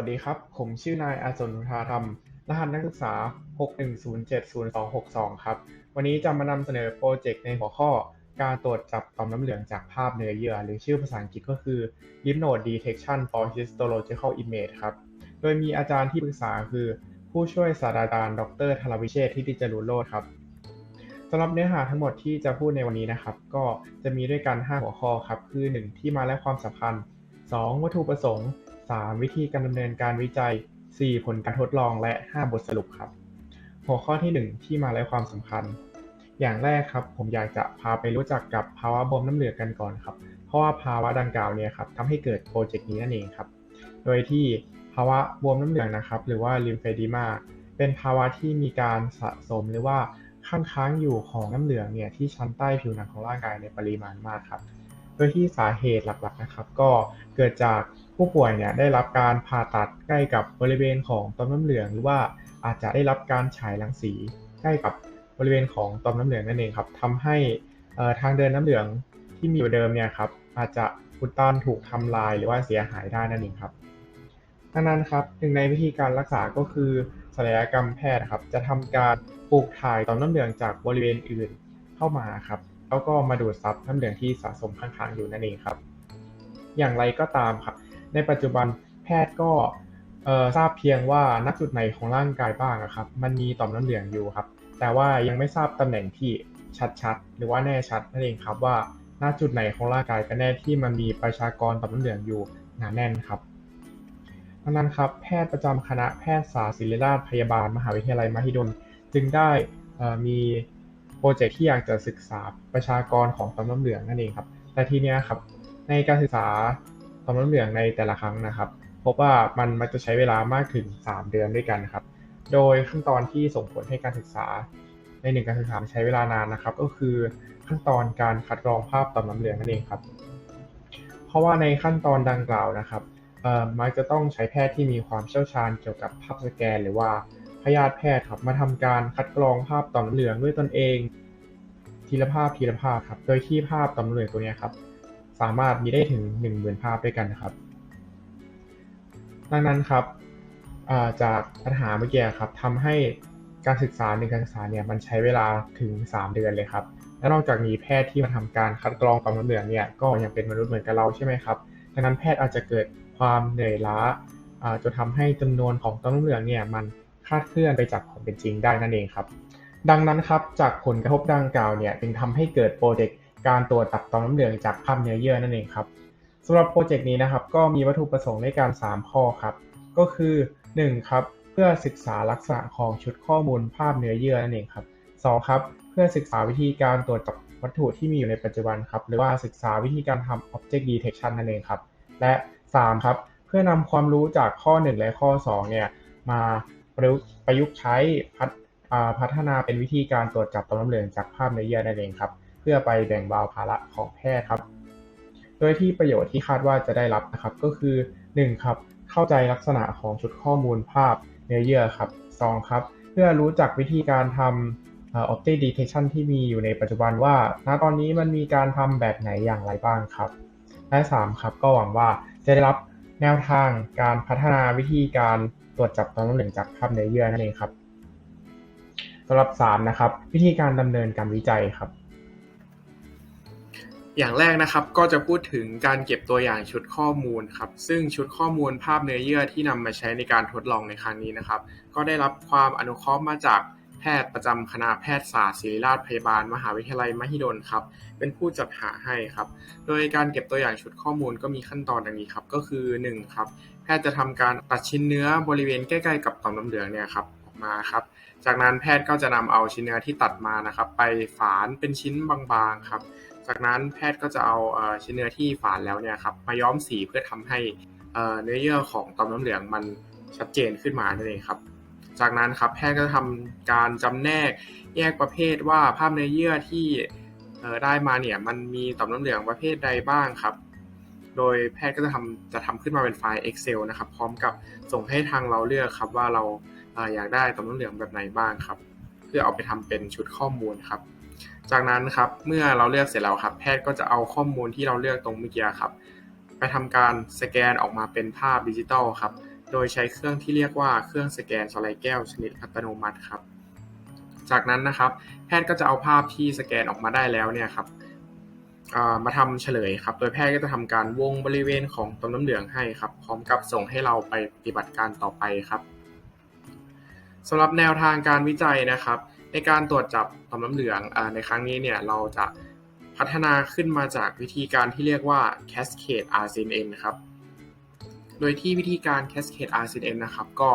วัสดีครับ ผมชื่อนายอาสนุธาธรรม รหัสนักศึกษา 61070262 ครับ วันนี้จะมานำเสนอโปรเจกต์ในหัวข้อ การตรวจจับต่อมน้ำเหลืองจากภาพเนื้อเยื่อ หรือชื่อภาษาอังกฤษก็คือ Lymph Node Detection for Histological Image ครับ โดยมีอาจารย์ที่ปรึกษาคือ ผู้ช่วยศาสตราจารย์ ดรธนวิเชษฐ์ทิติจรุโรจน์ครับสำหรับเนื้อหาทั้งหมดที่จะพูดในวันนี้นะครับ ก็จะมีด้วยกัน 5 หัวข้อครับ คือ 1. ที่มาและความสำคัญ 2. วัตถุประสงค์ 3. วิธีการดำเนินการวิจัย 4. ผลการทดลองและ 5 บทสรุปครับ หัวข้อที่ 1 ที่มาและความสำคัญ อย่างแรกครับ ผมอยากจะพาไปรู้จักกับภาวะบวมน้ำเหลืองกันก่อนครับ เพราะว่าภาวะดังกล่าวเนี่ยครับทำให้เกิดโปรเจกต์นี้นั่นเองครับ โดยที่ภาวะบวมน้ำเหลืองนะครับ หรือว่าลิมเฟดีมาเป็นภาวะที่มีการสะสมหรือว่าค้างค้างอยู่ของน้ำเหลืองเนี่ยที่ชั้นใต้ผิวหนังของร่างกายในปริมาณมากครับ โดยที่สาเหตุหลักๆนะครับ ก็เกิดจาก ผู้ป่วยเนี่ยได้รับการผ่าตัดใกล้กับบริเวณของต่อมน้ำเหลือง หรือว่าอาจจะได้รับการฉายรังสีใกล้กับบริเวณของต่อมน้ำเหลืองนั่นเองครับทำให้ทางเดินน้ำเหลืองที่มีอยู่เดิมเนี่ยครับอาจจะอุดตันถูกทำลายหรือว่าเสียหายได้นั่นเองครับดังนั้นครับหนึ่งในวิธีการรักษาก็คือศัลยกรรมแพทย์ครับจะทำการปลูกถ่ายต่อมน้ำเหลืองจากบริเวณอื่นเข้ามาครับแล้วก็มาดูดซับน้ำเหลืองที่สะสมค้างๆอยู่นั่นเองครับ อย่างไรก็ตามครับ ในปัจจุบันแพทย์ก็ทราบเพียงว่าณจุดไหนของร่างกายบ้างครับ มันมีต่อมน้ำเหลืองอยู่ครับ แต่ว่ายังไม่ทราบตำแหน่งที่ชัดๆ หรือว่าแน่ชัดนั่นเองครับว่าณจุดไหนของร่างกายกันแน่ที่มันมีประชากรต่อมน้ำเหลืองอยู่หนาแน่นครับดังนั้นครับแพทย์ประจำคณะแพทยศาสตร์ศิริราชพยาบาล มหาวิทยาลัยมหิดล จึงได้มีโปรเจกต์ที่อยากจะศึกษาประชากรของต่อมน้ำเหลืองนั่นเองครับ แต่ทีนี้ครับในการศึกษา ต่อมน้ำเหลืองในแต่ละครั้งนะครับ พบว่ามันมักจะใช้เวลามากถึง 3 เดือนด้วยกันครับ โดยขั้นตอนที่ส่งผลให้การศึกษา ในหนึ่งการศึกษาใช้เวลานานนะครับ ก็คือขั้นตอนการคัดกรองภาพต่อมน้ำเหลืองนั่นเองครับ เพราะว่าในขั้นตอนดังกล่าวนะครับมักจะต้องใช้แพทย์ที่มีความเชี่ยวชาญเกี่ยวกับภาพสแกน หรือว่าพยาธิแพทย์ครับมาทำการคัดกรองภาพต่อมน้ำเหลืองด้วยตนเอง ทีละภาพทีละภาพครับ โดยที่ภาพต่อมน้ำเหลืองตัวนี้ครับ สามารถมีได้ถึง 1 0,000 ภาพด้วยกันนะครับ ดังนั้นครับจากปัญหาเมื่อกี้ครับทำให้การศึกษาในการศึกษาเนี่ยมันใช้เวลาถึง 3 เดือนเลยครับ และนอกจากนี้แพทย์ที่มาทำการคัดกรองต่อมน้ำเหลืองเนี่ยก็ยังเป็นมนุษย์เหมือนกับเราใช่ไหมครับดังนั้นแพทย์อาจจะเกิดความเหนื่อยล้าจนทำให้จำนวนของต่อมน้ำเหลืองเนี่ยมันคลาดเคลื่อนไปจากความเป็นจริงได้นั่นเองครับ ดังนั้นครับจากผลกระทบดังกล่าวเนี่ยจึงทำให้เกิดโปรเจกต์ การตรวจตับต่อมน้ำเหลืองจากภาพเนื้อเยื่อนั่นเองครับสำหรับโปรเจกต์นี้นะครับก็มีวัตถุประสงค์ในการ 3 ข้อครับ ก็คือ 1. ครับเพื่อศึกษาลักษณะของชุดข้อมูลภาพเนื้อเยื่อนั่นเองครับ 2. ครับเพื่อศึกษาวิธีการตรวจจับวัตถุที่มีอยู่ในปัจจุบันครับ หรือว่าศึกษาวิธีการทำ object detection นั่นเองครับ และ 3. ครับเพื่อนำความรู้จากข้อ 1 และข้อ 2 เนี่ยมาประยุกต์ใช้พัฒนาเป็นวิธีการตรวจจับต่อมน้ำเหลืองจากภาพเนื้อเยื่อนั่นเองครับ พื่อไปแบ่งเบาภาระของแพทย์ครับ โดยที่ประโยชน์ที่คาดว่าจะได้รับนะครับก็คือ 1. ครับ เข้าใจลักษณะของชุดข้อมูลภาพเนื้อเยื่อครับ 2. ครับ เพื่อรู้จักวิธีการทำ object detection ที่มีอยู่ในปัจจุบันว่า ณ ตอนนี้มันมีการทำแบบไหนอย่างไรบ้างครับ และ 3. ครับ ก็หวังว่าจะได้รับแนวทางการพัฒนาวิธีการตรวจจับตอมน้ำเหลืองจากภาพเนื้อเยื่อนั่นเองครับสำหรับ 3 นะครับ วิธีการดำเนินการวิจัยครับ อย่างแรกนะครับก็จะพูดถึงการเก็บตัวอย่างชุดข้อมูลครับซึ่งชุดข้อมูลภาพเนื้อเยื่อที่นำมาใช้ในการทดลองในครั้งนี้นะครับ ก็ได้รับความอนุเคราะห์มาจากแพทย์ประจำคณะแพทยศาสตร์ศิริราชพยาบาล มหาวิทยาลัยมหิดลครับเป็นผู้จัดหาให้ครับ โดยการเก็บตัวอย่างชุดข้อมูลก็มีขั้นตอนดังนี้ครับก็คือ1ครับแพทย์จะทำการตัดชิ้นเนื้อบริเวณใกล้ๆกับต่อมน้ำเหลืองเนี่ยครับออกมาครับจากนั้นแพทย์ก็จะนำเอาชิ้นเนื้อที่ตัดมานะครับ ไปฝานเป็นชิ้นบางๆครับ จากนั้นแพทย์ก็จะเอาชิ้นเนื้อที่ฝานแล้วเนี่ยครับมาย้อมสีเพื่อทำให้เนื้อเยื่อของต่อมน้ำเหลืองมันชัดเจนขึ้นมานั่นเองครับ จากนั้นครับแพทย์ก็ทำการจำแนกแยกประเภทว่าภาพเนื้อเยื่อที่ได้มาเนี่ยมันมีต่อมน้ำเหลืองประเภทใดบ้างครับ โดยแพทย์ก็จะทำจะทำขึ้นมาเป็นไฟล์ Excel นะครับ พร้อมกับส่งให้ทางเราเลือกครับว่าเราอยากได้ต่อมน้ำเหลืองแบบไหนบ้างครับ เพื่อเอาไปทำเป็นชุดข้อมูลครับ จากนั้นครับเมื่อเราเลือกเสร็จแล้วครับ แพทย์ก็จะเอาข้อมูลที่เราเลือกตรงเมื่อกี้ครับ ไปทำการสแกนออกมาเป็นภาพดิจิตอลครับ โดยใช้เครื่องที่เรียกว่าเครื่องสแกนสไลด์แก้วชนิดอัตโนมัติครับ จากนั้นนะครับ แพทย์ก็จะเอาภาพที่สแกนออกมาได้แล้วเนี่ยครับมาทำเฉลยครับ โดยแพทย์ก็จะทำการวงบริเวณของต่อมน้ำเหลืองให้ครับ พร้อมกับส่งให้เราไปปฏิบัติการต่อไปครับสำหรับแนวทางการวิจัยนะครับ ในการตรวจจับต่อมน้ำเหลืองอในครั้งนี้เนี่ยเราจะพัฒนาขึ้นมาจากวิธีการที่เรียกว่า Cascade RCNN ครับ โดยที่วิธีการ Cascade RCN นะครับก็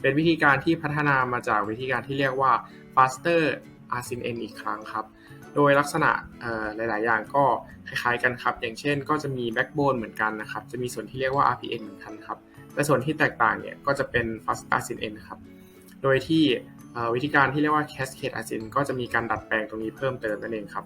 เป็นวิธีการที่พัฒนามาจากวิธีการที่เรียกว่า Faster RCN อีกครั้งครับโดยลักษณะหลาย ๆ อย่างก็คล้าย ๆ กันครับ อย่างเช่น ก็จะมี backbone เหมือนกันนะครับ จะมีส่วนที่เรียกว่า RPN เหมือนกันครับ แต่ส่วนที่แตกต่างเนี่ยก็จะเป็น Fast RCN ครับ โดยที่ วิธีการที่เรียกว่า Cascade RCNN ก็จะมีการดัดแปลงตรงนี้เพิ่มเติมนั่นเองครับ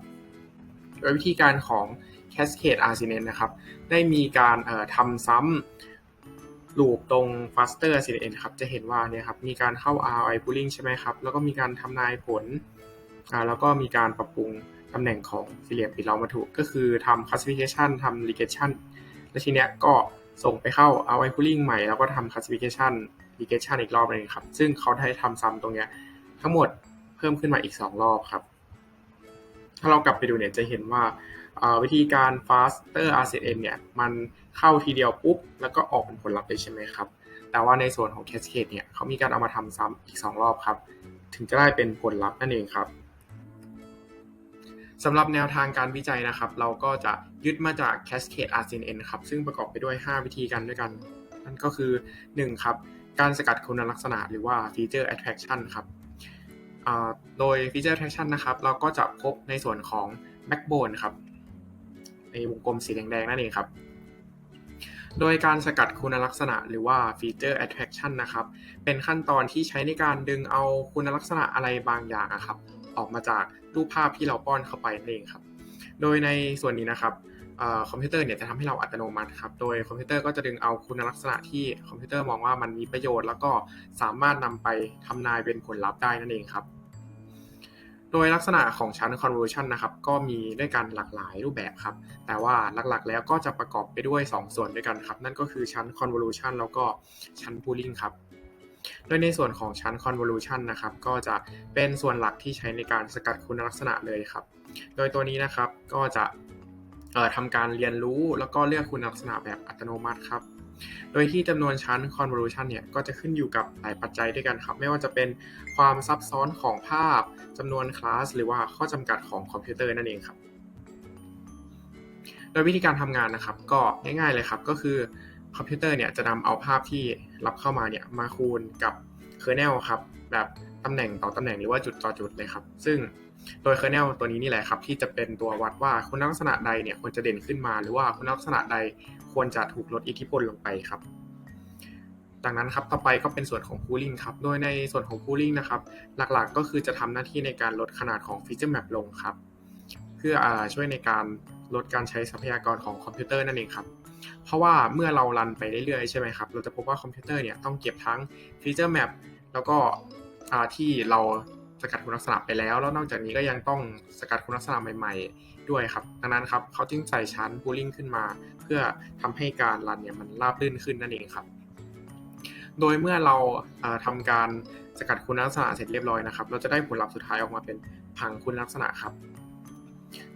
โดยวิธีการของ Cascade RCNN นะครับ ได้มีการทำซ้ำลูปตรง faster CNN ครับ จะเห็นว่าเนี่ยครับมีการเข้า ROI pooling ใช่ไหมครับ แล้วก็มีการทำนายผล แล้วก็มีการปรับปรุงตำแหน่งของสี่เหลี่ยมปิดล้อมวัตถุก็คือทำ classification ทำ regression แล้วทีเนี้ยก็ส่งไปเข้า ROI pooling ใหม่แล้วก็ทำ classification regression อีกรอบหนึงครับ ซึ่งเขาได้ทำซ้ำตรงเนี้ยทั้งหมดเพิ่มขึ้นมาอีก 2 รอบครับ ถ้าเรากลับไปดูเนี่ยจะเห็นว่าวิธีการ faster RCN เนี่ยมันเข้าทีเดียวปุ๊บ แล้วก็ออกเป็นผลลัพธ์เลยใช่ไหมครับ แต่ว่าในส่วนของ Cascade เนี่ยเขามีการเอามาทำซ้ำอีก 2 รอบครับ ถึงจะได้เป็นผลลัพธ์นั่นเองครับสำหรับแนวทางการวิจัยนะครับ เราก็จะยึดมาจาก Cascade RCN ครับ ซึ่งประกอบไปด้วย 5 วิธีการด้วยกัน นั่นก็คือ 1 ครับ การสกัดคุณลักษณะหรือว่า feature attraction ครับโดย feature attraction นะครับ เราก็จะพบในส่วนของ backbone ครับ ในวงกลมสีแดงๆนั่นเองครับ โดยการสกัดคุณลักษณะหรือว่า feature attraction นะครับ เป็นขั้นตอนที่ใช้ในการดึงเอาคุณลักษณะอะไรบางอย่างครับ ออกมาจากรูปภาพที่เราป้อนเข้าไปนั่นเองครับ โดยในส่วนนี้นะครับ คอมพิวเตอร์เนี่ยจะทำให้เราอัตโนมัติครับ โดยคอมพิวเตอร์ก็จะดึงเอาคุณลักษณะที่คอมพิวเตอร์มองว่ามันมีประโยชน์ แล้วก็สามารถนำไปทำนายเป็นผลลัพธ์ได้นั่นเองครับ โดยลักษณะของชั้น convolution นะครับ ก็มีด้วยกันหลากหลายรูปแบบครับ แต่ว่าหลักๆ แล้วก็จะประกอบไปด้วย 2 ส่วนด้วยกันครับ นั่นก็คือชั้น convolution แล้วก็ชั้น pooling ครับโดยในส่วนของชั้น convolution นะครับ ก็จะเป็นส่วนหลักที่ใช้ในการสกัดคุณลักษณะเลยครับ โดยตัวนี้นะครับก็จะ ทำการเรียนรู้แล้วก็เลือกคุณลักษณะแบบอัตโนมัติครับ โดยที่จำนวนชั้น convolution เนี่ยก็จะขึ้นอยู่กับหลายปัจจัยด้วยกันครับ ไม่ว่าจะเป็นความซับซ้อนของภาพจำนวนคลาส หรือว่าข้อจำกัดของคอมพิวเตอร์นั่นเองครับ โดยวิธีการทำงานนะครับ ก็ง่ายๆเลยครับก็คือคอมพิวเตอร์เนี่ยจะนำเอาภาพที่รับเข้ามาเนี่ยมาคูณกับเคอร์เนลครับแบบตำแหน่งต่อตำแหน่งหรือว่าจุดต่อจุดเลยครับ ซึ่ง โดยเคอร์เนลตัวนี้นี่แหละครับ ที่จะเป็นตัววัดว่าคุณลักษณะใดเนี่ยควรจะเด่นขึ้นมา หรือว่าคุณลักษณะใดควรจะถูกลดอิทธิพลลงไปครับดังนั้นครับ ต่อไปก็เป็นส่วนของ pooling ครับ โดยในส่วนของ pooling นะครับ หลักๆ ก็คือจะทำหน้าที่ในการลดขนาดของ feature map ลงครับ เพื่ออช่วยในการลดการใช้ทรัพยากรของคอมพิวเตอร์นั่นเองครับ เพราะว่าเมื่อเรารันไปเรื่อยๆ ใช่ไหมครับ เราจะพบว่าคอมพิวเตอร์เนี่ยต้องเก็บทั้ง feature map แล้วก็ที่เรา สกัดคุณลักษณะไปแล้ว แล้วนอกจากนี้ก็ยังต้องสกัดคุณลักษณะใหม่ ๆ ด้วยครับ ดังนั้นครับเขาจึงใส่ชั้น pooling ขึ้นมา เพื่อทำให้การรันเนี่ยมันราบรื่นขึ้นนั่นเองครับ โดยเมื่อเราเอ่อทำการสกัดคุณลักษณะเสร็จเรียบร้อยนะครับ เราจะได้ผลลัพธ์สุดท้ายออกมาเป็นผังคุณลักษณะครับ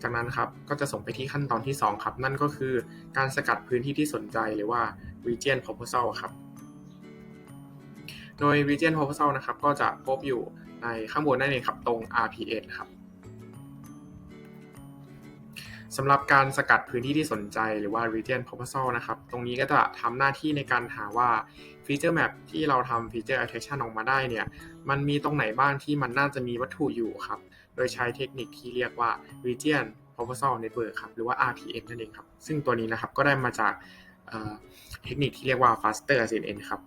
จากนั้นครับก็จะส่งไปที่ขั้นตอนที่ 2 ครับ นั่นก็คือการสกัดพื้นที่ที่สนใจหรือว่า region proposal ครับ โดย region proposal นะครับ ก็จะพบอยู่ ในข้างบนนั่นเองครับตรง RPS ครับสำหรับการสกัดพื้นที่ที่สนใจหรือว่า region proposal นะครับ ตรงนี้ก็จะทำหน้าที่ในการหาว่า feature map ที่เราทำ feature attraction ออกมาได้เนี่ย มันมีตรงไหนบ้างที่มันน่าจะมีวัตถุอยู่ครับ โดยใช้เทคนิคที่เรียกว่า region proposal network ครับ หรือว่า RPN นั่นเองครับ ซึ่งตัวนี้นะครับก็ได้มาจากเเทคนิคที่เรียกว่า faster CNN ครับ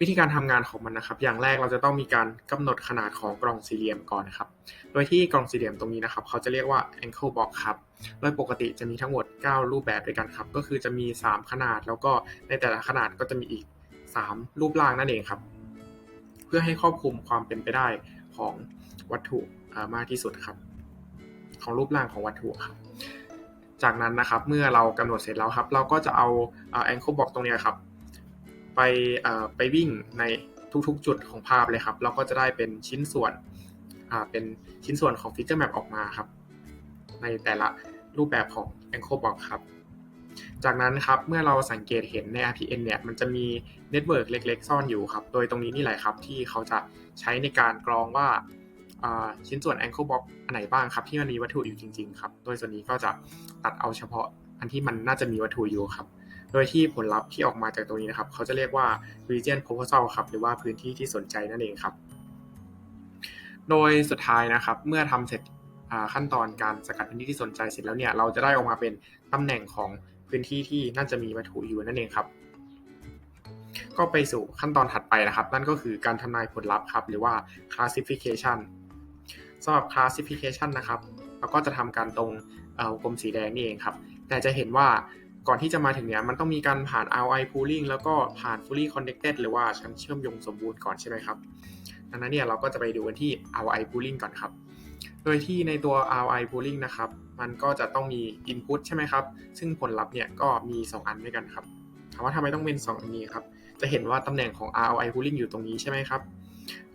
วิธีการทำงานของมันนะครับ อย่างแรกเราจะต้องมีการกำหนดขนาดของกล่องสี่เหลี่ยมก่อนนะครับ โดยที่กล่องสี่เหลี่ยมตรงนี้นะครับ เขาจะเรียกว่า ankle box ครับ โดยปกติจะมีทั้งหมด 9 รูปแบบด้วยกันครับ ก็คือจะมี 3 ขนาด แล้วก็ในแต่ละขนาดก็จะมีอีก 3 รูปร่างนั่นเองครับ เพื่อให้ครอบคลุมความเป็นไปได้ของวัตถุมากที่สุดครับ ของรูปร่างของวัตถุครับจากนั้นนะครับเมื่อเรากำหนดเสร็จแล้วครับ เราก็จะเอาแองเกิลบ็อกตรงนี้ครับ ไปไปวิ่งในทุกๆ จุดของภาพเลยครับเราก็จะได้เป็นชิ้นส่วนอ่าเป็นชิ้นส่วนของ Feature Map ออกมาครับ ในแต่ละรูปแบบของ Anchor Box ครับ จากนั้นครับเมื่อเราสังเกตเห็นใน RPN เนี่ยมันจะมีเน็ตเวิร์กเล็ก ๆ ซ่อนอยู่ครับ โดยตรงนี้นี่แหละครับที่เขาจะใช้ในการกรองว่าอ่าชิ้นส่วน Anchor Box อันไหนบ้างครับที่มันมีวัตถุอยู่จริง ๆ ครับ โดยส่วนนี้ก็จะตัดเอาเฉพาะอันที่มันน่าจะมีวัตถุอยู่ครับ โดยที่ผลลัพธ์ที่ออกมาจากตรงนี้นะครับ เขาจะเรียกว่า region proposal ครับหรือว่าพื้นที่ที่สนใจนั่นเองครับ โดยสุดท้ายนะครับ เมื่อทำเสร็จขั้นตอนการสกัดพื้นที่ที่สนใจเสร็จแล้วเนี่ยเราจะได้ออกมาเป็นตำแหน่งของพื้นที่ที่น่าจะมีวัตถุอยู่นั่นเองครับก็ไปสู่ขั้นตอนถัดไปนะครับ นั่นก็คือการทำนายผลลัพธ์ครับ หรือว่า classification สำหรับ classification นะครับ เราก็จะทำการตรงวงกลมสีแดงนี่เองครับ แต่จะเห็นว่า ก่อนที่จะมาถึงเนี้ยมันต้องมีการผ่าน ROI pooling แล้วก็ผ่าน fully connected หรือว่าชั้นเชื่อมโยงสมบูรณ์ก่อนใช่ไหมครับดังนั้นเนี่ยเราก็จะไปดูกันที่ ROI pooling ก่อนครับ โดยที่ในตัว ROI pooling นะครับ มันก็จะต้องมี input ใช่ไหมครับ ซึ่งผลลัพธ์เนี่ยก็มี 2 อันด้วยกันครับ ถามว่าทำไมต้องเป็น 2 อันนี้ครับ จะเห็นว่าตำแหน่งของ ROI pooling อยู่ตรงนี้ใช่ไหมครับ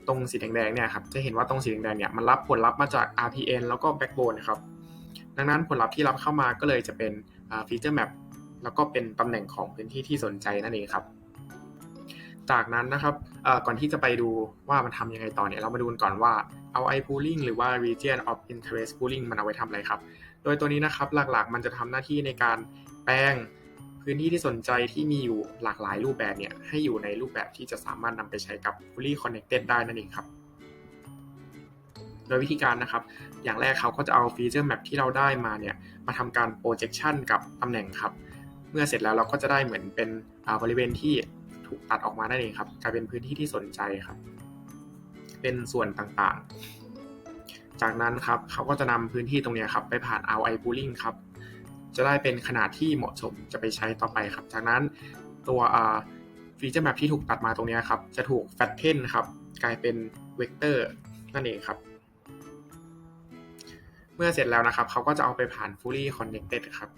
ตรงสีแดงๆเนี่ยครับ จะเห็นว่าตรงสีแดงๆเนี่ยมันรับผลลัพธ์มาจาก RPN แล้วก็ backbone นะครับ ดังนั้นผลลัพธ์ที่รับเข้ามาก็เลยจะเป็นฟีเจอร์แมป แล้วก็เป็นตำแหน่งของพื้นที่ที่สนใจนั่นเองครับ จากนั้นนะครับก่อนที่จะไปดูว่ามันทำยังไงต่อเนี่ยเรามาดูกันก่อนว่า ROI pooling หรือว่า region of interest pooling มันเอาไว้ทำอะไรครับ โดยตัวนี้นะครับหลักๆ มันจะทำหน้าที่ในการแปลงพื้นที่ที่สนใจที่มีอยู่หลากหลายรูปแบบเนี่ยให้อยู่ในรูปแบบที่จะสามารถนำไปใช้กับ fully connected ได้นั่นเองครับ โดยวิธีการนะครับ อย่างแรกเขาก็จะเอาฟีเจอร์แมปที่เราได้มาเนี่ยมาทำการ projection กับตำแหน่งครับ เมื่อเสร็จแล้วเราก็จะได้เหมือนเป็นบริเวณที่ถูกตัดออกมานั่นเองครับกลายเป็นพื้นที่ที่สนใจครับ เป็นส่วนต่างๆ จากนั้นครับเขาก็จะนำพื้นที่ตรงนี้ครับไปผ่าน ROI pooling ครับจะได้เป็นขนาดที่เหมาะสมจะไปใช้ต่อไปครับ จากนั้นตัวฟีเจอร์แมปที่ถูกตัดมาตรงนี้ครับ จะถูกแฟตเทนครับ กลายเป็นเวกเตอร์นั่นเองครับ เมื่อเสร็จแล้วนะครับ เขาก็จะเอาไปผ่าน fully connected ครับ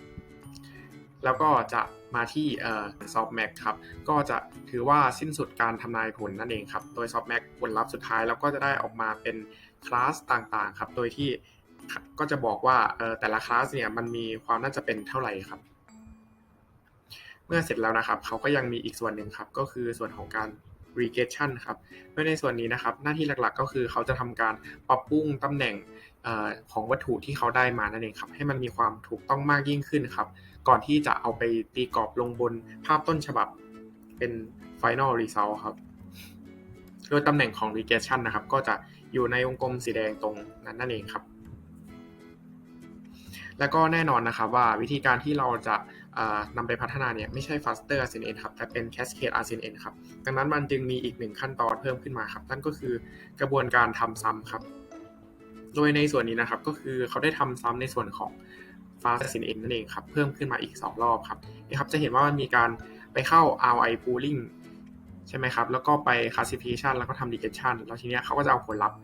แล้วก็จะมาที่เอ่อ softmax ครับ ก็จะถือว่าสิ้นสุดการทำนายผลนั่นเองครับ โดย softmax ผลลัพธ์สุดท้ายแล้วก็จะได้ออกมาเป็นคลาสต่างๆครับ โดยที่ก็จะบอกว่าแต่ละคลาสเนี่ยมันมีความน่าจะเป็นเท่าไหร่ครับ เมื่อเสร็จแล้วนะครับ เขาก็ยังมีอีกส่วนหนึ่งครับ ก็คือส่วนของการ regression ครับโดยในส่วนนี้นะครับ หน้าที่หลักๆ ก็คือเขาจะทำการปรับปรุงตำแหน่งออของวัตถุที่เขาได้มานั่นเองครับ ให้มันมีความถูกต้องมากยิ่งขึ้นครับ ก่อนที่จะเอาไปตีกรอบลงบนภาพต้นฉบับเป็น final result ครับ โดยตำแหน่งของ regression นะครับ ก็จะอยู่ในวงกลมสีแดงตรงนั้นนั่นเองครับ แล้วก็แน่นอนนะครับว่าวิธีการที่เราจะนำไปพัฒนาเนี่ยไม่ใช่ faster RCN ครับ แต่เป็น cascade RCN ครับ ดังนั้นมันจึงมีอีกหนึ่งขั้นตอนเพิ่มขึ้นมาครับ นั่นก็คือกระบวนการทำซ้ำครับ โดยในส่วนนี้นะครับก็คือเขาได้ทำซ้ำในส่วนของ fast RCN นั่นเองครับเพิ่มขึ้นมาอีก 2 รอบครับนี่ครับจะเห็นว่ามันมีการไปเข้า ROI pooling ใช่ไหมครับ แล้วก็ไป classification แล้วก็ทำ regression แล้วทีเนี้ยเขาก็จะเอาผลลัพธ์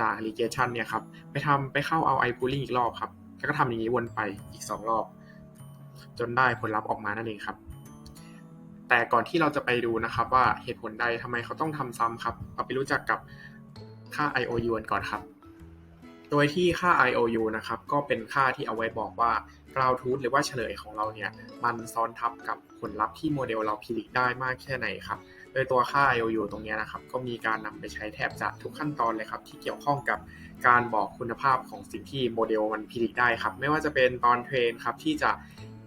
จาก regression เนี่ยครับไปทำไปเข้า ROI pooling อีกรอบครับแล้วก็ทำอย่างนี้วนไปอีก 2 รอบ จนได้ผลลัพธ์ออกมานั่นเองครับ แต่ก่อนที่เราจะไปดูนะครับว่าเหตุผลใดทำไมเขาต้องทำซ้ำครับ เราไปรู้จักกับค่า IOU กันก่อนครับ ดยที่ค่า IOU นะครับก็เป็นค่าที่เอาไว้บอกว่ากราวทูธหรือว่าเฉลยของเราเนี่ยมันซ้อนทับกับผลลัพธ์ที่โมเดลเราพิจิตได้มากแค่ไหนครับโดยตัวค่า IOU ตรงนี้นะครับก็มีการนำไปใช้แทบจะทุกขั้นตอนเลยครับที่เกี่ยวข้องกับการบอกคุณภาพของสิ่งที่โมเดลมันพิจิตได้ครับไม่ว่าจะเป็นตอนเทรนครับที่จะ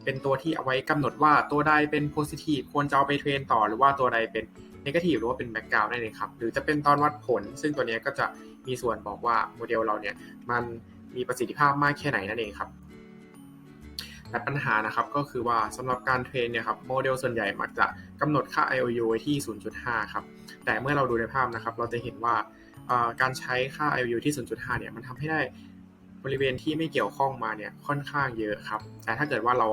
เป็นตัวที่เอาไว้กำหนดว่าตัวใดเป็น positive ควรจะเอาไปเทรนต่อหรือว่าตัวใดเป็น negative หรือว่าเป็น background นั่นเองครับ หรือจะเป็นตอนวัดผล ซึ่งตัวนี้ก็จะมีส่วนบอกว่าโมเดลเราเนี่ยมันมีประสิทธิภาพมากแค่ไหนนั่นเองครับแต่ปัญหานะครับก็คือว่าสำหรับการเทรนเนี่ยครับโมเดลส่วนใหญ่มักจะกำหนดค่า IOU ไว้ที่ 0.5 ครับ แต่เมื่อเราดูในภาพนะครับ เราจะเห็นว่าการใช้ค่า IOU ที่ 0.5 เนี่ยมันทำให้ได้บริเวณที่ไม่เกี่ยวข้องมาเนี่ยค่อนข้างเยอะครับ แต่ถ้าเกิดว่าเรา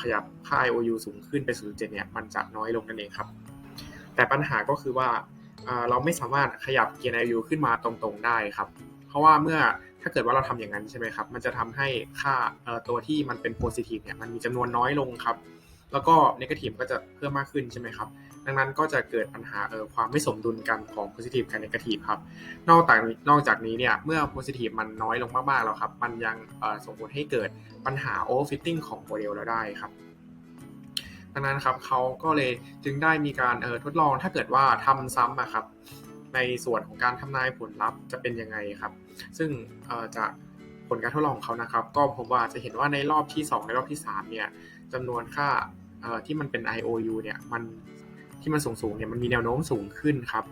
ขยับค่า IOU สูงขึ้นไป 0.7 เนี่ยมันจะน้อยลงนั่นเองครับ แต่ปัญหาก็คือว่าเราไม่สามารถขยับเกณฑ์ IOU ขึ้นมาตรงๆได้ครับ เพราะว่าเมื่อถ้าเกิดว่าเราทำอย่างนั้นใช่ไหมครับ มันจะทำให้ค่าตัวที่มันเป็น positive เนี่ยมันมีจำนวนน้อยลงครับ แล้วก็นกาทีฟก็จะเพิ่มมากขึ้นใช่ไหมครับ ดังนั้นก็จะเกิดปัญหาเออความไม่สมดุลกันของ positive กับ negative ครับ นอกจากนอกจากนี้เนี่ยเมื่อ positive มันน้อยลงมากๆแล้วครับ มันยังส่งผลให้เกิดปัญหา overfitting ของโมเดลเราได้ครับ ดังนั้นครับเขาก็เลยจึงได้มีการเออทดลองถ้าเกิดว่าทำซ้ำอะครับในส่วนของการทำนายผลลัพธ์จะเป็นยังไงครับ ซึ่งจะผลการทดลองของเขานะครับ ก็พบว่าจะเห็นว่าในรอบที่ 2 ในรอบที่ 3 เนี่ยจำนวนค่าที่มันเป็น IOU เนี่ยมันที่มันสูงสูงเนี่ยมันมีแนวโน้มสูงขึ้นครับ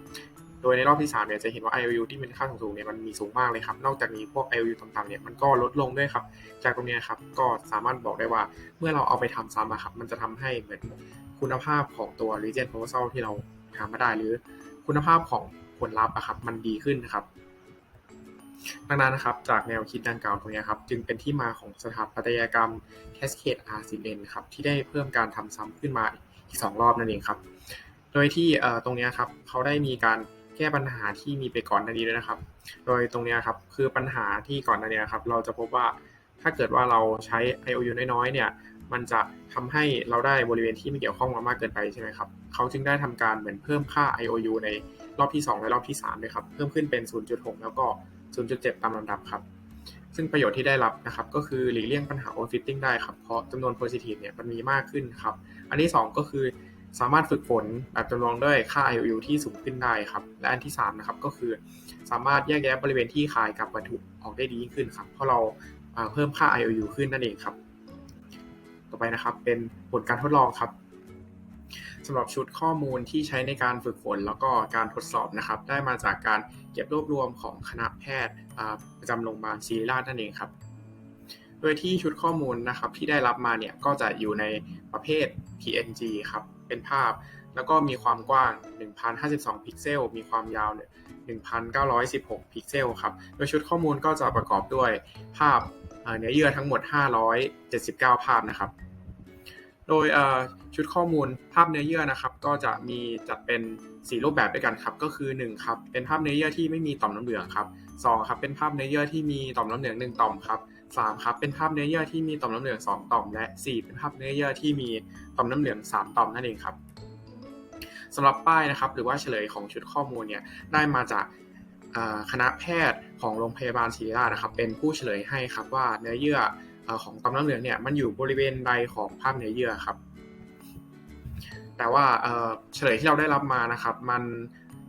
โดยในรอบที่3เนี่ยจะเห็นว่า IOU ที่เป็นค่าสูงๆเนี่ยมันมีสูงมากเลยครับ นอกจากนี้พวก IOU ต่ำๆเนี่ยมันก็ลดลงด้วยครับ จากตรงเนี้ยครับก็สามารถบอกได้ว่าเมื่อเราเอาไปทำซ้ำอะครับมันจะทำให้เหมือนคุณภาพของตัว region proposal ที่เราทำมาได้หรือคุณภาพของผลลัพธ์อะครับมันดีขึ้นนะครับดังนั้นนะครับจากแนวคิดดังกล่าวตรงเนี้ยครับจึงเป็นที่มาของสถาปัตยกรรม Cascade RCN ครับที่ได้เพิ่มการทำซ้ำขึ้นมาอีก 2 รอบนั่นเองครับ โดยที่ตรงเนี้ยครับเขาได้มีการ แก้ปัญหาที่มีไปก่อนหน้านี้ด้วยนะครับ โดยตรงนี้ครับคือปัญหาที่ก่อนหน้านี้ครับเราจะพบว่าถ้าเกิดว่าเราใช้ IOU น้อยๆเนี่ยมันจะทำให้เราได้บริเวณที่ไม่เกี่ยวข้องมามากเกินไปใช่ไหมครับเขาจึงได้ทำการเหมือนเพิ่มค่า IOU ในรอบที่ 2 และรอบที่3เลยครับเพิ่มขึ้นเป็น 0.6 แล้วก็ 0.7 ตามลำดับครับซึ่งประโยชน์ที่ได้รับนะครับก็คือหลีกเลี่ยงปัญหา overfitting ได้ครับเพราะจำนวน positive เนี่ยมันมีมากขึ้นครับอันที่ 2 ก็คือ สามารถฝึกฝนแบบจำลองด้วยค่า IOU ที่สูงขึ้นได้ครับ และอันที่3นะครับก็คือสามารถแยกแยะบริเวณที่คล้ายกับวัตถุออกได้ดียิ่งขึ้นครับ เพราะเราเพิ่มค่า IOU ขึ้นนั่นเองครับ ต่อไปนะครับเป็นผลการทดลองครับสำหรับชุดข้อมูลที่ใช้ในการฝึกฝนแล้วก็การทดสอบนะครับ ได้มาจากการเก็บรวบรวมของคณะแพทย์ประจำโรงพยาบาลศิริราชนั่นเองครับ โดยที่ชุดข้อมูลนะครับที่ได้รับมาเนี่ยก็จะอยู่ในประเภท PNG ครับ เป็นภาพ แล้วก็มีความกว้าง 1,052 พิกเซล มีความยาวเนี่ย1,916 พิกเซลครับ โดยชุดข้อมูลก็จะประกอบด้วยภาพเนื้อเยื่อทั้งหมด 579 ภาพนะครับ โดยชุดข้อมูลภาพเนื้อเยื่อนะครับ ก็จะมีจัดเป็น 4 รูปแบบด้วยกันครับ ก็คือ1ครับ เป็นภาพเนื้อเยื่อที่ไม่มีต่อมน้ำเหลืองครับ2ครับเป็นภาพเนื้อเยื่อที่มีต่อมน้ำเหลือง1ต่อมครับ3ครับเป็นภาพเนื้อเยื่อที่มีต่อมน้ำเหลือง2ต่อมและ 4 เป็นภาพเนื้อเยื่อที่มี ต่อมน้ำเหลือง 3 ต่อมนั่นเองครับสำหรับป้ายนะครับ หรือว่าเฉลยของชุดข้อมูลเนี่ยได้มาจากคณะแพทย์ของโรงพยาบาลศิริราชนะครับ เป็นผู้เฉลยให้ครับว่าเนื้อเยื่ออของต่อมน้ำเหลืองเนี่ยมันอยู่บริเวณใดของภาพเนื้อเยื่อครับ แต่ว่าเฉลยที่เราได้รับมานะครับ มัน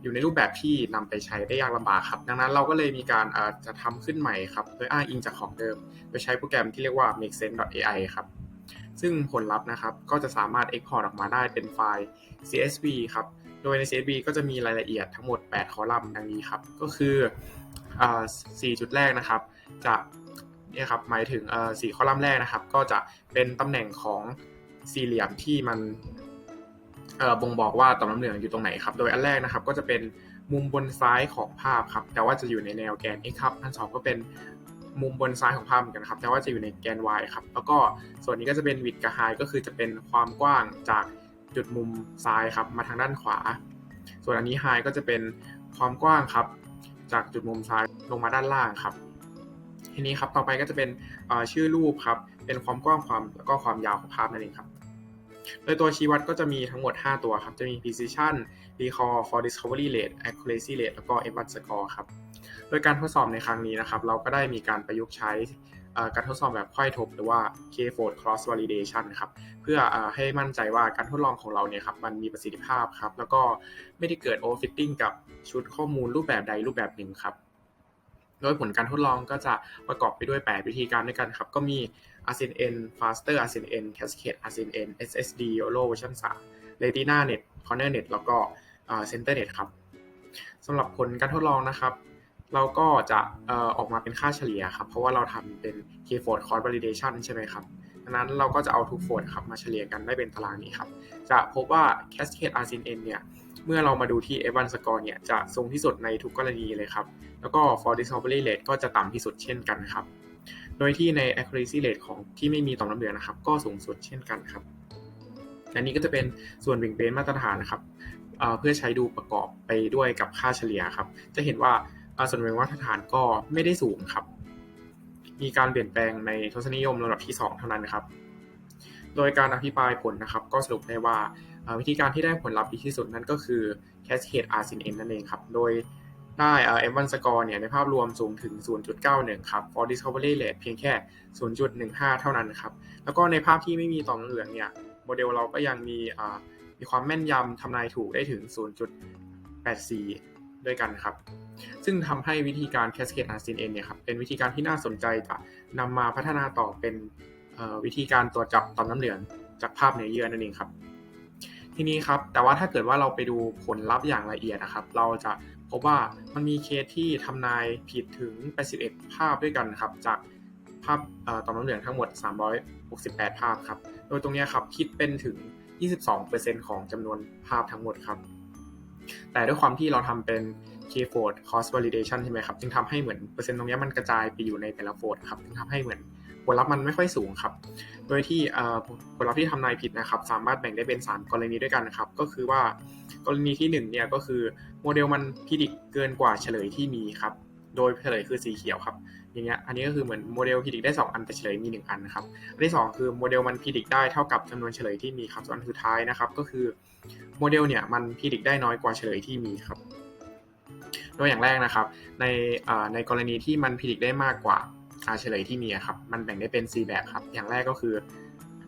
อยู่ในรูปแบบที่นำไปใช้ได้ยากลำบากครับ ดังนั้นเราก็เลยมีการจะทำขึ้นใหม่ครับโดยอ้างอิงจากของเดิม โดยใช้โปรแกรมที่เรียกว่า makesense.ai ครับ ซึ่งผลลัพธ์นะครับก็จะสามารถ export ออกมาได้เป็นไฟล์ CSV ครับ โดยใน CSV ก็จะมีรายละเอียดทั้งหมด 8 คอลัมน์ดังนี้ครับ ก็คืออ่า4จุดแรกนะครับ จะเนี่ยครับหมายถึงเอ่อ4คอลัมน์แรกนะครับ ก็จะเป็นตำแหน่งของสี่เหลี่ยมที่มันบ่งบอกว่าต่อมน้ำเหลืองอยู่ตรงไหนครับ โดยอันแรกนะครับก็จะเป็นมุมบนซ้ายของภาพครับ แต่ว่าจะอยู่ในแนวแกน x ครับ อันสองก็เป็น มุมบนซ้ายของภาพเหมือนกันครับแต่ว่าจะอยู่ในแกน y ครับ แล้วก็ส่วนนี้ก็จะเป็นวิดกับไฮก็คือจะเป็นความกว้างจากจุดมุมซ้ายครับ มาทางด้านขวา ส่วนอันนี้ไฮก็จะเป็นความกว้างครับ จากจุดมุมซ้ายลงมาด้านล่างครับ ทีนี้ครับต่อไปก็จะเป็นชื่อรูปครับ เป็นความกว้างความแล้วก็ความยาวของภาพนั่นเองครับโดยตัวชี้วัดก็จะมีทั้งหมด 5 ตัวครับ จะมี precision recall for discovery rate accuracy rate แล้วก็ f1 score ครับ โดยการทดสอบในครั้งนี้นะครับ เราก็ได้มีการประยุกต์ใช้การทดสอบแบบไขว้ทบหรือว่า K-fold cross validation ครับเพื่ออให้มั่นใจว่าการทดลองของเราเนี่ยครับมันมีประสิทธิภาพครับ แล้วก็ไม่ได้เกิด overfitting กับชุดข้อมูลรูปแบบใดรูปแบบหนึ่งครับ โดยผลการทดลองก็จะประกอบไปด้วย 8 วิธีการด้วยกันครับ ก็มี RCN Faster RCN Cascade RCN SSD YOLO version 3 Retina Net Corner Net แล้วก็ Center Net ครับสำหรับผลการทดลองนะครับ เราก็จะเอ่อออกมาเป็นค่าเฉลี่ยครับ เพราะว่าเราทำเป็น K-fold cross validation ใช่ไหมครับดังนั้นเราก็จะเอาทุกโฟลครับมาเฉลี่ยกันได้เป็นตารางนี้ครับ จะพบว่า Cascade RCN เนี่ย เมื่อเรามาดูที่ F1 score เนี่ย จะสูงที่สุดในทุกกรณีเลยครับ แล้วก็ for discovery rate ก็จะต่ำที่สุดเช่นกันครับ โดยที่ใน accuracy rate ของที่ไม่มีต่อมน้ำเหลืองนะครับ ก็สูงสุดเช่นกันครับ อันนี้ก็จะเป็นส่วนเบ่งเบนมาตรฐานนะครับเเพื่อใช้ดูประกอบไปด้วยกับค่าเฉลี่ยครับ จะเห็นว่า ส่วนเบ่งมาตรฐานก็ไม่ได้สูงครับ มีการเปลี่ยนแปลงในทศนิยมระดับที่ 2 เท่านั้นครับ โดยการอภิปรายผลนะครับ ก็สรุปได้ว่าวิธีการที่ได้ผลลัพธ์ดีที่สุดนั่นก็คือ Cascade RCN นั่นเองครับ โดยได้ M1 score เนี่ยในภาพรวมสูงถึง 0.91 ครับ for discovery rate เพียงแค่ 0.15 เท่านั้นครับ แล้วก็ในภาพที่ไม่มีต่อมเหลืองเนี่ย โมเดลเราก็ยังมีมีความแม่นยำทำนายถูกได้ถึง 0.84 ด้วยกันครับ ซึ่งทำให้วิธีการ Cascade RCN เนี่ยครับเป็นวิธีการที่น่าสนใจจะนำมาพัฒนาต่อเป็นวิธีการตรวจจับต่อมน้ำเหลืองจากภาพเนื้อเยื่อนั่นเองครับ ทีนี้ครับแต่ว่าถ้าเกิดว่าเราไปดูผลลัพธ์อย่างละเอียดนะครับ เราจะพบว่ามันมีเคสที่ทำนายผิดถึง 81 ภาพด้วยกันครับ จากภาพต่อมน้ำเหลืองทั้งหมด 368 ภาพครับ โดยตรงนี้ครับคิดเป็นถึง 22%ของจำนวนภาพทั้งหมดครับ แต่ด้วยความที่เราทำเป็น K-fold cross validation ใช่ไหมครับจึงทำให้เหมือนเปอร์เซ็นต์ตรงนี้มันกระจายไปอยู่ในแต่ละโฟลดครับจึงทำให้เหมือนผลลัพธ์มันไม่ค่อยสูงครับ โดยที่ผลลัพธ์ที่ทำนายผิดนะครับ สามารถแบ่งได้เป็น 3 กรณีด้วยกันนะครับ ก็คือว่ากรณีที่1เนี่ยก็คือโมเดลมันพิดิกเกินกว่าเฉลยที่มีครับ โดยเฉลยคือสีเขียวครับ อย่างเงี้ย อันนี้ก็คือเหมือนโมเดลพิดิกได้ 2 อันแต่เฉลยมี 1 อันนะครับ อันที่ 2 คือโมเดลมันพิดิกได้เท่ากับจำนวนเฉลยที่มีครับ ส่วนสุดท้ายนะครับ ก็คือโมเดลเนี่ยมันพิดิกได้น้อยกว่าเฉลยที่มีครับ โดยอย่างแรกนะครับ ในในกรณีที่มันพิดิกได้มากกว่าเฉลยที่มีครับ มันแบ่งได้เป็น 4 แบบครับ อย่างแรกก็คือ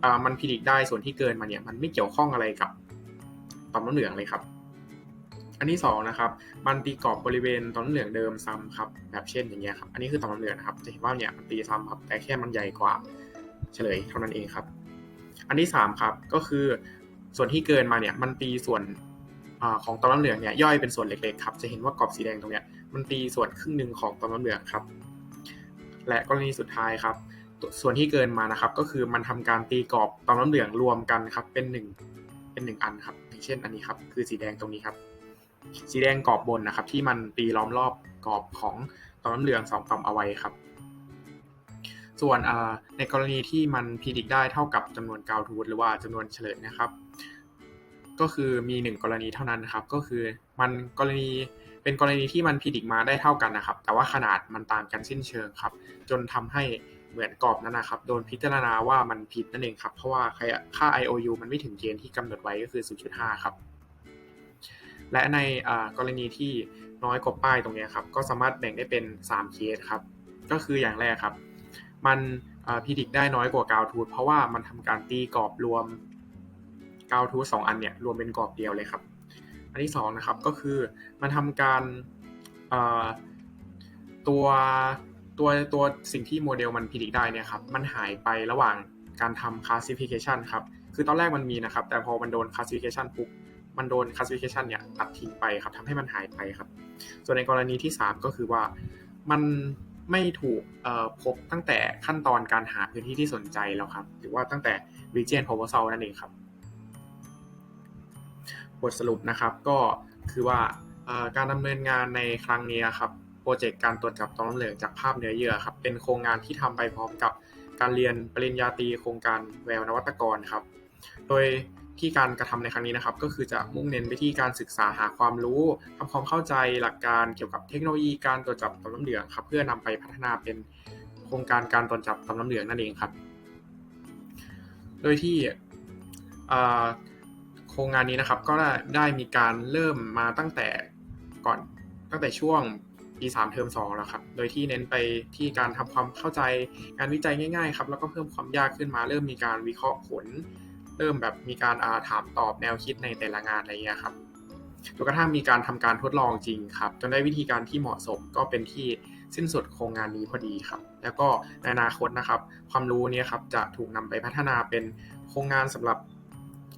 อมันพิดิกได้ส่วนที่เกินมาเนี่ยมันไม่เกี่ยวข้องอะไรกับต่อมน้ำเหลืองเลยครับ อันที่สองนะครับมันตีกรอบบริเวณตอน้ำเหลืองเดิมซ้ำครับแบบเช่นอย่างเงี้ยครับอันนี้คือตอน้ำเหลืองนะครับจะเห็นว่าเนี่ยมันตีซ้ำครับแต่แค่มันใหญ่กว่าเฉลยเท่านั้นเองครับ อันที่สามครับก็คือส่วนที่เกินมาเนี่ยมันตีส่วนอของตอน้ำเหลืองเนี่ยย่อยเป็นส่วนเล็กๆครับจะเห็นว่ากรอบสีแดงตรงเนี้ยมันตีส่วนครึ่งหนึ่งของตอน้ำเหลืองครับ และกรณีสุดท้ายครับ ส่วนที่เกินมานะครับก็คือมันทำการตีกรอบตอน้ำเหลืองรวมกันครับเป็นหนึ่งเป็นหนึ่งอันครับอย่างเช่นอันนี้ครับคือสีแดงตรงนี้ครับ สีแดงกรอบบนนะครับ ที่มันตีล้อมรอบกรอบของต่อมน้ำเหลืองสองต่อมเอาไว้ครับ ส่วนในกรณีที่มันพิดิกได้เท่ากับจำนวนกาวทูธหรือว่าจำนวนเฉลยนะครับ ก็คือมีหนึ่งกรณีเท่านั้นนะครับ ก็คือมันกรณีเป็นกรณีที่มันพิดิกมาได้เท่ากันนะครับ แต่ว่าขนาดมันต่างกันสิ้นเชิงครับ จนทำให้เหมือนกรอบนั้นนะครับ โดนพิจารณาว่ามันผิดนั่นเองครับ เพราะว่าค่า IOU มันไม่ถึงเกณฑ์ที่กำหนดไว้ก็คือ 0.5 ครับ และในกรณีที่น้อยกว่าป้ายตรงนี้ครับ ก็สามารถแบ่งได้เป็น 3 เคสครับ ก็คืออย่างแรกครับ มันพิดิกได้น้อยกว่ากาวทูธเพราะว่ามันทำการตีกรอบรวมกาวทูธสองอันเนี่ยรวมเป็นกรอบเดียวเลยครับ อันที่2นะครับก็คือมันทำการตัวตัวตัวสิ่งที่โมเดลมันพิดิกได้เนี่ยครับมันหายไประหว่างการทำ classification ครับ คือตอนแรกมันมีนะครับ แต่พอมันโดน classification ปุ๊บ มันโดน classification เนี่ยตัดทิ้งไปครับทำให้มันหายไปครับ ส่วนในกรณีที่ 3 ก็คือว่ามันไม่ถูกพบตั้งแต่ขั้นตอนการหาพื้นที่ที่สนใจแล้วครับ หรือว่าตั้งแต่ region proposal นั่นเองครับ บทสรุปนะครับก็คือว่าการดำเนินงานในครั้งนี้ครับโปรเจกต์การตรวจจับตอน้ำเหลืองจากภาพเนื้อเยื่อครับเป็นโครงงานที่ทำไปพร้อมกับการเรียนปริญญาตรีโครงการแววนวัตกรครับ โดย ที่การกระทำในครั้งนี้นะครับ ก็คือจะมุ่งเน้นไปที่การศึกษาหาความรู้ทำความเข้าใจหลักการเกี่ยวกับเทคโนโลยีการตรวจจับต่อมน้ำเหลืองครับ เพื่อนำไปพัฒนาเป็นโครงการการตรวจจับต่อมน้ำเหลืองนั่นเองครับ โดยที่โครงงานนี้นะครับก็ได้มีการเริ่มมาตั้งแต่ก่อนตั้งแต่ช่วงปี3เทอม2แล้วครับ โดยที่เน้นไปที่การทำความเข้าใจงานวิจัยง่ายๆครับ แล้วก็เพิ่มความยากขึ้นมา เริ่มมีการวิเคราะห์ผล เริ่มแบบมีการอาถามตอบแนวคิดในแต่ละงานอะไรเงี้ยครับจนกระทั่งมีการทำการทดลองจริงครับ จนได้วิธีการที่เหมาะสมก็เป็นที่สิ้นสุดโครงงานนี้พอดีครับ แล้วก็ในอนาคตนะครับ ความรู้นี้ครับจะถูกนำไปพัฒนาเป็นโครงงานสำหรับ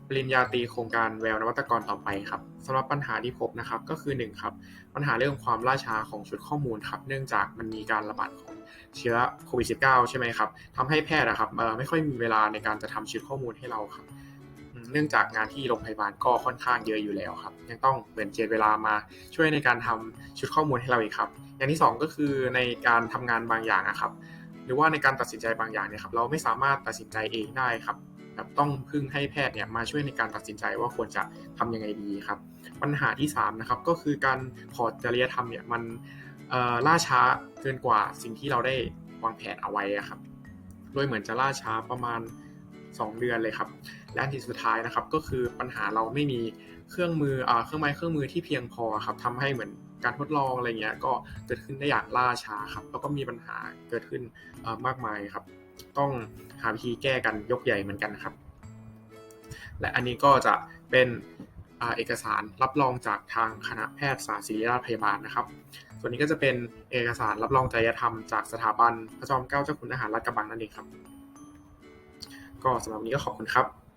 ปริญญาตรีโครงการแววนวัตกรต่อไปครับสำหรับปัญหาที่พบนะครับก็คือ1ครับปัญหาเรื่องความล่าช้าของชุดข้อมูลครับ เนื่องจากมันมีการระบาดของ เชื้อโควิด -19 ใช่ไหมครับทำให้แพทย์นะครับไม่ค่อยมีเวลาในการจะทำชุดข้อมูลให้เราครับเนื่องจากงานที่โรงพยาบาลก็ค่อนข้างเยอะอยู่แล้วครับ ยังต้องเปลี่ยนเจนเวลามาช่วยในการทำชุดข้อมูลให้เราอีกครับ อย่างที่ 2 ก็คือในการทำงานบางอย่างนะครับ หรือว่าในการตัดสินใจบางอย่างเนี่ยครับเราไม่สามารถตัดสินใจเองได้ครับแบบต้องพึ่งให้แพทย์เนี่ยมาช่วยในการตัดสินใจว่าควรจะทำยังไงดีครับ ปัญหาที่3นะครับก็คือการขอจริยธรรมเนี่ยมัน ล่าช้าเกินกว่าสิ่งที่เราได้วางแผนเอาไว้ครับ โดยเหมือนจะล่าช้าประมาณ 2 เดือนเลยครับ และอันที่สุดท้ายนะครับก็คือปัญหาเราไม่มีเครื่องมืออเครื่องไม้เครื่องมือที่เพียงพอครับทำให้เหมือนการทดลองอะไรเงี้ยก็เกิดขึ้นได้อย่างล่าช้าครับแล้วก็มีปัญหาเกิดขึ้นมากมายครับ ต้องหาวิธีแก้กันยกใหญ่เหมือนกันครับ และอันนี้ก็จะเป็นอเอกสารรับรองจากทางคณะแพทยศาสตร์ศิริราชพยาบาลนะครับ ส่วนนี้ก็จะเป็นเอกสารรับรองจริยธรรมจากสถาบันพระจอมเกล้าเจ้าคุณทหารรัฐกระบังนั่นเองครับ ก็สำหรับวันนี้ก็ขอบคุณครับ